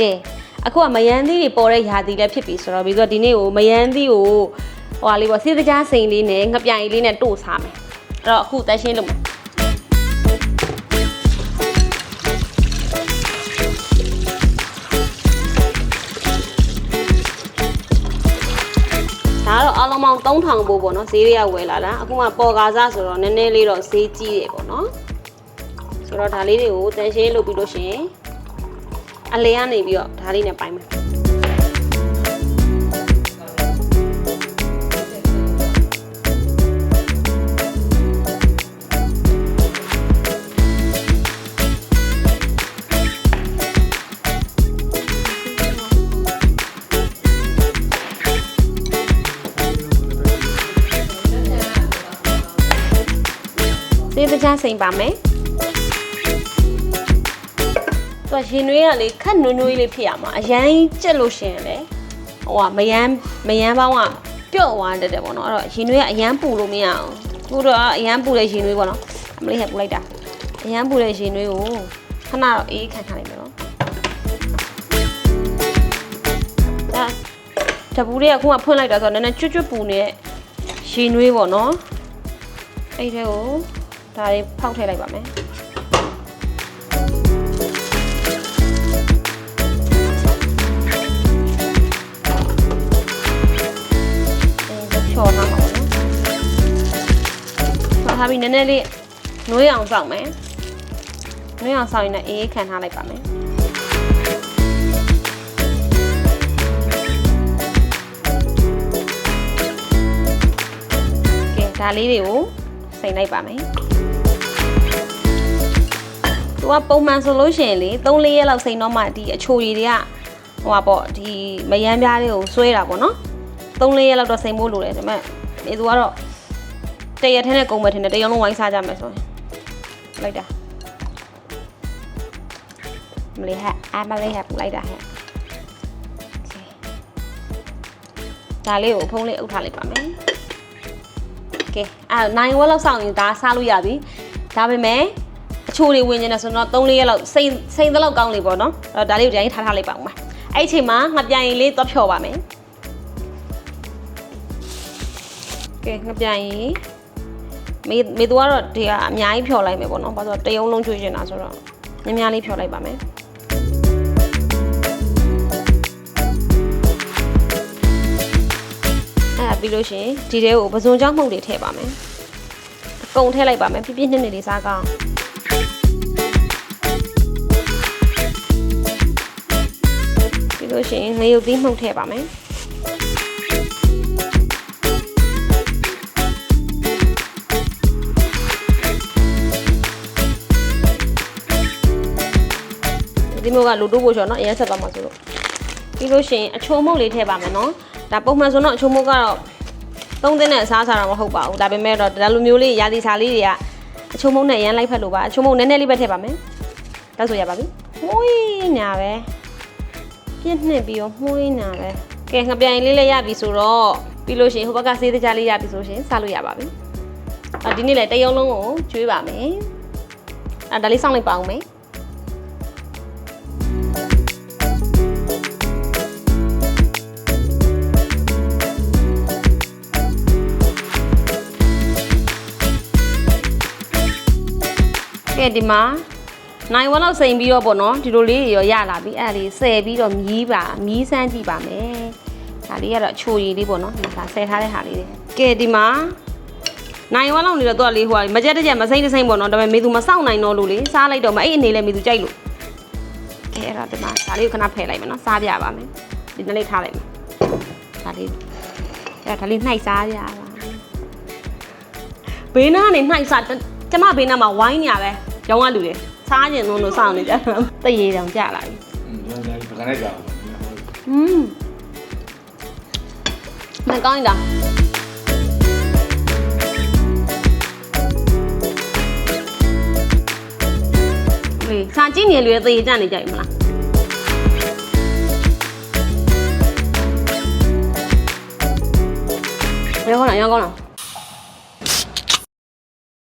ကဲအခုကမယန်းသီးတွေပေါ်တဲ့ຢာသီလည်းဖြစ်ပြီဆိုတော့ပြီးတော့ဒီနေ့ကိုမယန်းသီးကိုဟိုဟာလေးပေါ့စေးစကြားစိန်လေးနဲ့ငပြိုင်လေးနဲ့တို့စားမယ်အဲ့တော့အခုတက်ရှင်းလုပ်မယ်ဒါကတော့အလုံးပေါင်း3000ပို့ပေါ့နော်ဈေးတွေကဝယ်လာတာအခုမှပေါ်ကားစားဆိုတော့နည်းနည်းလေးတော့ဈေးကြီးတယ်ပေါ့နော်ဆိုတော့ဒါလေးတွေကိုတန်ရှင်းလုပ်ပြီးလို့ရှိရင် အလဲကနေပြီးတော့ဒါလေးနဲ့ပိုင်းမယ်ဈေးတခြားစိန်ပါမယ် သူကရင်နွေးကလေခက်နွေးနွေးလေးဖြစ်ရမှာအရန်ကြက်လို့ရှရင်လေဟိုကမယမ်းမယမ်းပေါင်းကပျော့သွားတတ်တယ်ပေါ့နော်အဲ့တော့ရင်နွေးကအရန်ပူလို့မရအောင်သူတို့ကအရန်ပူတဲ့ရင်နွေးပေါ့နော်အမလေးဟဲ့ပူလိုက်တာအရန်ပူတဲ့ရင်နွေးကိုခဏတော့အေးခံထားလိုက်မယ်နော်ဒါတပူလေးကခုမှဖွင့်လိုက်တာဆိုတော့နည်းနည်းကျွတ်ကျွတ်ပူနေတဲ့ရင်နွေးပေါ့နော်အဲ့ဒီကိုဒါလေးဖောက်ထည့်လိုက်ပါမယ် ထားပြီးနည်းနည်းလေးနွေးအောင်စောင့်မယ်နွေးအောင်စောင့်ရင်လည်းအေးခံထားလိုက်ပါမယ်ကဲဒါလေးတွေကိုစိန်လိုက်ပါမယ်သူကပုံမှန်ဆိုလို့ရှိရင်လေ3-4ရက်လောက်စိန်တော့မှဒီအချိုရည်တွေကဟိုပါပေါ့ဒီမယမ်းပြားလေးကိုဆွဲတာပေါ့နော်3-4ရက်လောက်တော့စိန်ဖို့လိုတယ်ဒါပေမဲ့ဒီသူကတော့ တရက်ထဲနဲ့ကုန်မယ်ထင်တယ်တရက်လုံးဝိုင်းစားကြမယ်ဆိုရင်လိုက်တာမလေးဟက်အမလေးဟက်ပူလိုက်တာဟဲ့ဒါလေးကိုဖုံးလေးအုပ်ထားလိုက်ပါမယ်ကဲအဲနိုင်ဝက်လောက်စောင့်ရင်ဒါစားလို့ရပြီဒါပေမဲ့အချိုတွေဝင်နေတယ်ဆိုတော့3-4ရက်လောက်စိမ့်စိမ့်သလောက်ကောင်းလေပေါ့နော်အဲ့တော့ဒါလေးကိုဒီတိုင်းထားထားလိုက်ပါဦးမှာအဲ့ဒီအချိန်မှာငပြိုင်လေးသွားဖြော်ပါမယ်ကဲငပြိုင် မေမေသူကတော့ဒီကအများကြီးဖြော်လိုက်မယ်ပေါ့နော်ဘာလို့တရုံလုံးချွေချင်တာဆိုတော့များများလေးဖြော်လိုက်ပါမယ်အဲ့ဒါပြီးလို့ရှိရင်ဒီတဲကိုပဇွန်ကြောင့်မှုတ်တွေထည့်ပါမယ်အကုန်ထည့်လိုက်ပါမယ်ပြပြနှစ်နှစ်လေးစားကောင်းပြီးလို့ရှိရင်ငရုတ်သီးမှုတ်ထည့်ပါမယ် ဒီမျိုးကလူတို့ဖို့ချော်နော်အရင်ဆက်သွားမှာဆိုလို့ပြီးလို့ရှိရင်အချိုးမုတ်လေးထည့်ပါမယ်နော်ဒါပုံမှန်ဆိုတော့အချိုးမုတ်ကတော့သုံးသိန်းနဲ့အစားစားတာမဟုတ်ပါဘူးဒါပေမဲ့တော့ဒါလိုမျိုးလေးရာသီစားလေးတွေကအချိုးမုတ်နဲ့ရမ်းလိုက်ဖက်လို့ပါအချိုးမုတ်နည်းနည်းလေးပဲထည့်ပါမယ်တောက်ဆိုရပါပြီမွေးညာပဲပြည့်နှစ်ပြီးတော့မွေးညာပဲကဲငပြိုင်လေးလည်းရပြီဆိုတော့ပြီးလို့ရှိရင်ဟိုဘက်ကဆေးတကြားလေးရပြီဆိုရှင်စားလို့ရပါပြီအော်ဒီနေ့လည်းတရုံလုံးကိုကျွေးပါမယ်အဲ့ဒါလေးစောင့်လိုက်ပါဦးမယ် ဒီမှာနိုင်ဝက်လောက်စိန်ပြီးတော့ပေါ့နော်ဒီလိုလေးရောရလာပြီအဲ့ဒါလေးဆယ်ပြီးတော့မြည်ပါမြည်စမ်းကြည့်ပါမယ်ဒါလေးကတော့အချိုရည်လေးပေါ့နော်ဒါဆယ်ထားတဲ့ဟာလေးတွေကဲဒီမှာနိုင်ဝက်လောက်နေတော့သူကလေးဟိုမကြက်တကြက်မစိမ့်တစိမ့်ပေါ့နော်ဒါပေမဲ့မေသူမစောင့်နိုင်တော့လို့လေစားလိုက်တော့မအဲ့အနေလဲမေသူကြိုက်လို့ကဲအဲ့တော့ဒီမှာဒါလေးကိုခဏဖယ်လိုက်မယ်နော်စားပြပါမယ်ဒီနေ့လေးထားလိုက်မယ်ဒါလေးအဲ့ဒါလေးနှိုက်စားကြပါဘေးနားကနေနှိုက်စားကျမဘေးနားမှာဝိုင်းနေရပဲ ရောင်းရလူတွေစားကျင်လုံးလို့စောင့်နေကြတာတရေတောင်ကြလာပြီ อืมยังไงปกันได้จ้ะ อืมမကောင်းတာဟေးစာကြည့်နေလွယ်သေးကြနေကြပြီမလားဘယ်ကောင်းလားရောင်းကောင်းလား